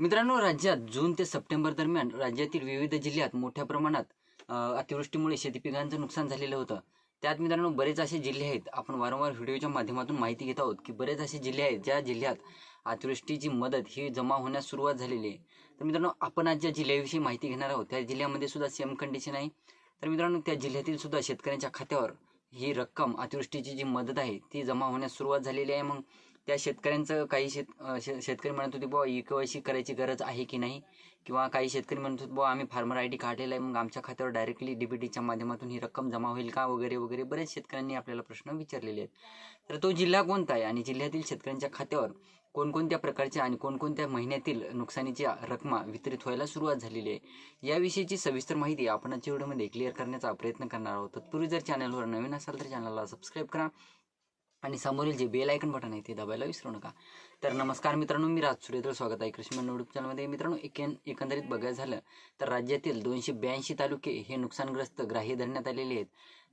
मित्रांनो राज्यात जून ते सप्टेंबर दरम्यान राज्यातील विविध जिल्ह्यात मोठ्या प्रमाणात अतिवृष्टीमुळे शेती पिकांचं नुकसान झालेलं होतं. त्यात मित्रांनो बरेच असे जिल्हे आहेत. आपण वारंवार व्हिडिओच्या माध्यमातून माहिती घेत आहोत की बरेच असे जिल्हे आहेत ज्या जिल्ह्यात अतिवृष्टीची मदत ही जमा होण्यास सुरुवात झालेली आहे. तर मित्रांनो आपण आज ज्या जिल्ह्याविषयी माहिती घेणार आहोत त्या जिल्ह्यामध्ये सुद्धा सेम कंडिशन आहे. तर मित्रांनो त्या जिल्ह्यातील सुद्धा शेतकऱ्यांच्या खात्यावर ही रक्कम अतिवृष्टीची जी मदत आहे ती जमा होण्यास सुरुवात झालेली आहे. मग त्या शेतकऱ्यांचं काही शेत शे शेतकरी म्हणत होते बुवा ई केवायसी करायची गरज आहे की नाही? किंवा काही शेतकरी म्हणत होते बुवा आम्ही फार्मर आय डी काढलेला आहे मग आमच्या खात्यावर डायरेक्टली डी बी टीच्या माध्यमातून ही रक्कम जमा होईल का? वगैरे वगैरे बरेच शेतकऱ्यांनी आपल्याला प्रश्न विचारलेले आहेत. तर तो जिल्हा कोणता आहे? आणि जिल्ह्यातील शेतकऱ्यांच्या खात्यावर कोणकोणत्या प्रकारच्या आणि कोणकोणत्या महिन्यातील नुकसानीच्या रकमा वितरित व्हायला सुरुवात झालेली आहे? याविषयीची सविस्तर माहिती आपण आजच्या व्हिडिओमध्ये क्लिअर करण्याचा प्रयत्न करणार आहोत. तत्पूर्वी जर चॅनलवर नवीन असाल तर चॅनलला सबस्क्राईब करा. आणि समोरील जे बेल आयकन बटन आहे ते दाबायला विसरू नका. तर नमस्कार मित्रांनो मी राज सूर्यधर स्वागत आहे कृषी यूट्यूब चॅनलमध्ये मित्रांनो एकेन एकंदरीत बघायचं झालं तर राज्यातील दोनशे ब्याऐंशी तालुके हे नुकसानग्रस्त ग्राह्य धरण्यात आलेले आहेत.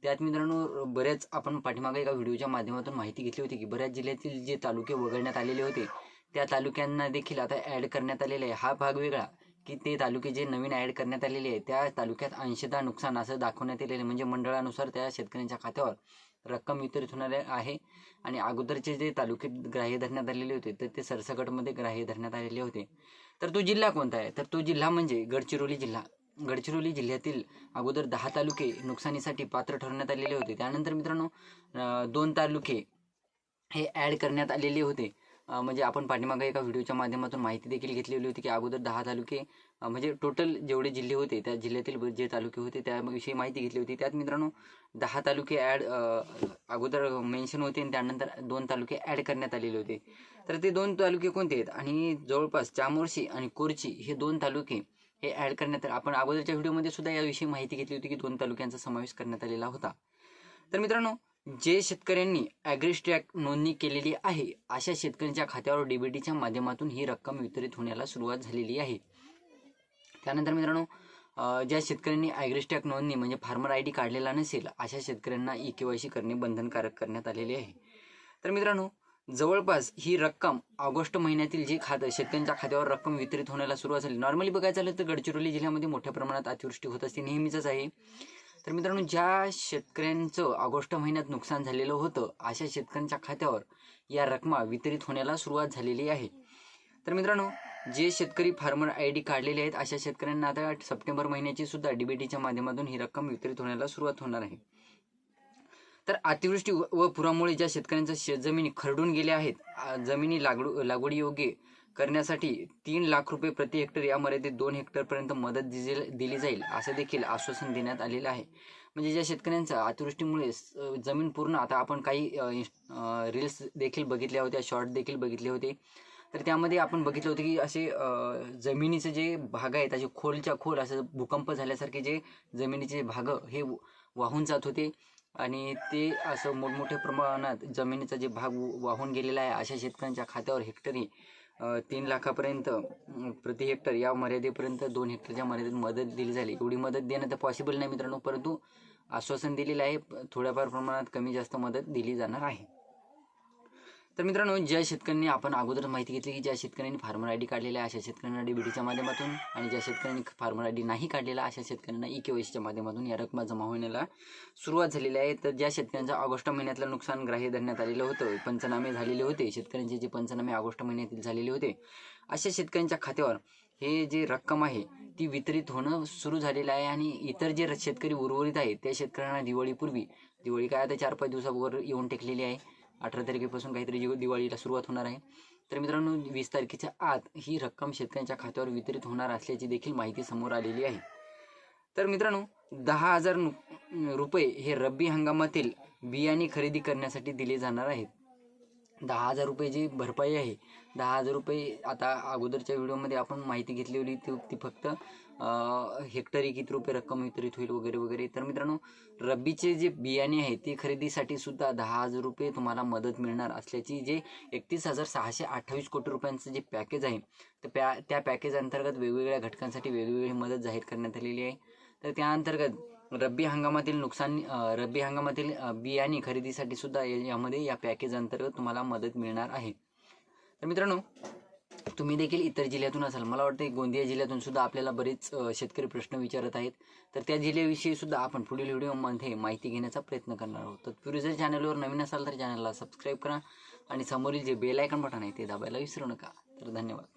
त्यात मित्रांनो बऱ्याच आपण पाठीमागे एका व्हिडिओच्या माध्यमातून माहिती घेतली होती की बऱ्याच जिल्ह्यातील जे तालुके वगळण्यात आलेले होते त्या तालुक्यांना देखील आता ॲड करण्यात आलेले आहे. हा भाग वेगळा की ते तालुके जे नवीन ॲड करण्यात आलेले आहे त्या तालुक्यात अंशतः नुकसान असं दाखवण्यात आलेलं आहे. म्हणजे मंडळानुसार त्या शेतकऱ्यांच्या खात्यावर रक्कम वितरित होणार आहे. आणि अगोदरचे जे तालुके ग्राह्य धरण्यात आलेले होते तर ते सरसकटमध्ये ग्राह्य धरण्यात आलेले होते. तर तो जिल्हा कोणता आहे? तर तो जिल्हा म्हणजे गडचिरोली जिल्हा. गडचिरोली जिल्ह्यातील अगोदर दहा तालुके नुकसानीसाठी पात्र ठरवण्यात आलेले होते. त्यानंतर मित्रांनो दोन तालुके हे ॲड करण्यात आलेले होते. म्हणजे आपण पाठीमागे एका व्हिडिओच्या माध्यमातून माहिती देखील घेतलेली होती की अगोदर दहा तालुके म्हणजे टोटल जेवढे जिल्हे होते त्या जिल्ह्यातील जे तालुके होते त्याविषयी माहिती घेतली होती. त्यात मित्रांनो दहा तालुके ॲड अगोदर मेन्शन होते आणि त्यानंतर दोन तालुके ॲड करण्यात आलेले होते. तर ते दोन तालुके कोणते आहेत? आणि जवळपास चामोर्शी आणि कोरची हे दोन तालुके हे ॲड करण्यात आपण अगोदरच्या व्हिडिओमध्ये सुद्धा याविषयी माहिती घेतली होती की दोन तालुक्यांचा समावेश करण्यात आलेला होता. तर मित्रांनो जे शेतकऱ्यांनी ॲग्रिस्टॅक नोंदणी केलेली आहे अशा शेतकऱ्यांच्या खात्यावर डीबीटीच्या माध्यमातून ही रक्कम वितरित होण्याला सुरुवात झालेली आहे. त्यानंतर मित्रांनो ज्या शेतकऱ्यांनी ॲग्रिस्टॅक नोंदणी म्हणजे फार्मर आय डी काढलेला नसेल अशा शेतकऱ्यांना ई के वाय सी करणे बंधनकारक करण्यात आलेले आहे. तर मित्रांनो जवळपास ही रक्कम ऑगस्ट महिन्यातील जे खातं शेतकऱ्यांच्या खात्यावर रक्कम वितरित होण्याला सुरुवात झाली. नॉर्मली बघायचं झालं तर गडचिरोली जिल्ह्यामध्ये मोठ्या प्रमाणात अतिवृष्टी होत असते नेहमीच आहे. तर मित्रांनो ज्या शेतकऱ्यांचं ऑगस्ट महिन्यात नुकसान झालेलं होतं अशा शेतकऱ्यांच्या खात्यावर या रकमा वितरित होण्याला सुरुवात झालेली आहे. तर मित्रांनो जे शेतकरी फार्मर आय डी काढलेले आहेत अशा शेतकऱ्यांना आता सप्टेंबर महिन्याची सुद्धा डीबीटीच्या माध्यमातून ही रक्कम वितरित होण्याला सुरुवात होणार आहे. तर अतिवृष्टी व पुरामुळे ज्या शेतकऱ्यांच्या शेतजमिनी खरडून गेल्या आहेत जमिनी लागू लागवडी योग्य करण्यासाठी तीन लाख रुपये प्रति हेक्टर या मर्यादेत दोन हेक्टरपर्यंत मदत दिली जाईल असं देखील आश्वासन देण्यात आलेलं आहे. म्हणजे ज्या शेतकऱ्यांचा अतिवृष्टीमुळे जमीन पूर्ण आता आपण काही रील्स देखील बघितल्या होत्या शॉर्ट देखील बघितले होते. तर त्यामध्ये आपण बघितलं होतं की असे जमिनीचे जे भाग आहेत असे खोलच्या खोल असं भूकंप झाल्यासारखे जे जमिनीचे भाग हे वाहून जात होते. आणि ते असं मोठमोठ्या प्रमाणात जमिनीचा जे भाग वाहून गेलेला आहे अशा शेतकऱ्यांच्या खात्यावर हेक्टरी तीन लाखापर्यंत प्रति हेक्टर या मर्यादेपर्यंत दोन हेक्टरच्या मर्यादेत मदत दिली झाली. एवढी मदत देणं तर पॉसिबल नाही मित्रांनो परंतु आश्वासन दिलेलं आहे थोड्याफार प्रमाणात कमी जास्त मदत दिली जाणार आहे. तर मित्रांनो ज्या शेतकऱ्यांनी आपण अगोदर माहिती घेतली की ज्या शेतकऱ्यांनी फार्मर आय डी काढलेला आहे अशा शेतकऱ्यांना डीबीटीच्या माध्यमातून आणि ज्या शेतकऱ्यांनी फार्मर आय डी नाही काढलेला अशा शेतकऱ्यांना ई के सीच्या माध्यमातून या रकमा जमा होण्याला सुरुवात झालेली आहे. तर ज्या शेतकऱ्यांचं ऑगस्ट महिन्यातलं नुकसान ग्राह्य धरण्यात आलेलं होतं पंचनामे झालेले होते शेतकऱ्यांचे जे पंचनामे ऑगस्ट महिन्यातील झालेले होते अशा शेतकऱ्यांच्या खात्यावर हे जे रक्कम आहे ती वितरित होणं सुरू झालेलं आहे आणि इतर जे शेतकरी उर्वरित आहेत त्या शेतकऱ्यांना दिवाळीपूर्वी दिवाळी काय आता चार पाच दिवसावर येऊन टेकलेली आहे अठरा तारखेपासून काहीतरी जी दिवाळीला सुरुवात होणार आहे. तर मित्रांनो वीस तारखेच्या आत ही रक्कम शेतकऱ्यांच्या खात्यावर वितरित होणार असल्याची देखील माहिती समोर आलेली आहे. तर मित्रांनो दहा हजार नु- रुपये हे रब्बी हंगामातील बियाणे खरेदी करण्यासाठी दिले जाणार आहेत. दहा हजार रुपये जी भरपाई आहे दहा हजार रुपये आता अगोदरच्या व्हिडिओमध्ये आपण माहिती घेतली होती ती फक्त हेक्टरी किती रुपये रक्कम वितरित होईल वगैरे वगैरे. तर मित्रांनो रब्बीचे जे बियाणे आहे ते खरेदीसाठी सुद्धा दहा हजार रुपये तुम्हाला मदत मिळणार असल्याची जे एकतीस हजार सहाशे अठ्ठावीस कोटी रुपयांचं जे पॅकेज आहे तर पॅ त्या पॅकेज अंतर्गत वेगवेगळ्या घटकांसाठी वेगवेगळी मदत जाहीर करण्यात आलेली आहे. तर त्या अंतर्गत रब्बी हंगामातील नुकसान रब्बी हंगामातील बियाणे खरेदीसाठी सुद्धा यामध्ये या पॅकेज अंतर्गत तुम्हाला मदत मिळणार आहे. तर मित्रांनो तुम्ही देखील इतर जिल्ह्यातून असाल. मला वाटतं गोंदिया जिल्ह्यातून सुद्धा आपल्याला बरेच शेतकरी प्रश्न विचारत आहेत. तर त्या जिल्ह्याविषयी सुद्धा आपण पुढील व्हिडिओमध्ये माहिती घेण्याचा प्रयत्न करणार आहोत. तत्पूर्वी जर चॅनलवर नवीन असाल तर चॅनलला सबस्क्राईब करा आणि समोरील जे बेल आयकन बटन आहे ते दाबायला विसरू नका. तर धन्यवाद.